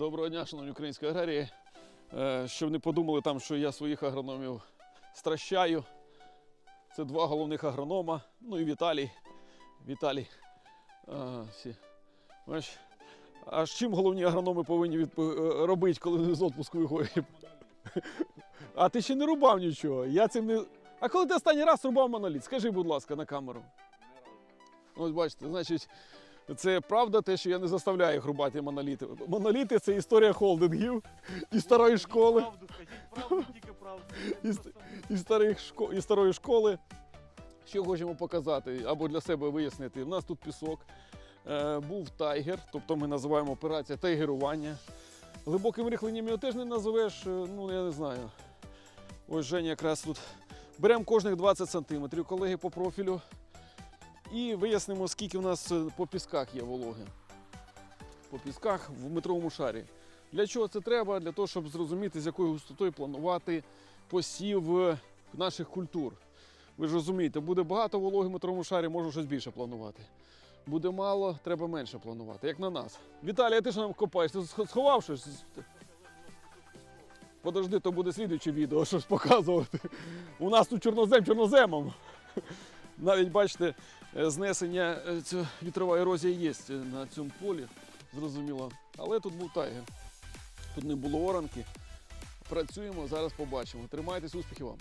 Доброго дня, шановні українські аграрії. Е, Щоб не подумали там, що я своїх агрономів стращаю. Це два головних агронома. Ну і Віталій. Віталій. А, всі. Бачиш? А з чим головні агрономи повинні відп- е, робити, коли вони з отпуску виходять? А ти ще не рубав нічого. Я цим не. А коли ти останній раз рубав моноліт? Скажи, будь ласка, на камеру. Ось бачите, значить, це правда те, що я не заставляю їх рубати моноліти. Моноліти це історія холдингів і старої школи, Правду тільки правду. І і, старих шко... і старої школи. Що хочемо показати або для себе вияснити. У нас тут пісок. Е, був тайгер, тобто ми називаємо операція тайгерування. Глибоким рихленням його теж не називеш, е, ну я не знаю. Ось Женя якраз тут. Беремо кожних 20 см, колеги по профілю. І вияснимо, скільки в нас е, по пісках є вологи. По пісках в метровому шарі. Для чого це треба? Для того, щоб зрозуміти, з якою густотою планувати посів е, наших культур. Ви ж розумієте, буде багато вологи в метровому шарі, можу щось більше планувати. Буде мало, треба менше планувати, як на нас. Віталій, а ти що нам копаєш? Ти сховав щось? Подожди, то буде слідуюче відео, щось показувати. У нас тут чорнозем чорноземом. Навіть бачите, е, знесення е, вітрова ерозія є е, на цьому полі, зрозуміло. Але тут був тайгер. Тут не було оранки. Працюємо, зараз побачимо. Тримайтесь, успіхів вам!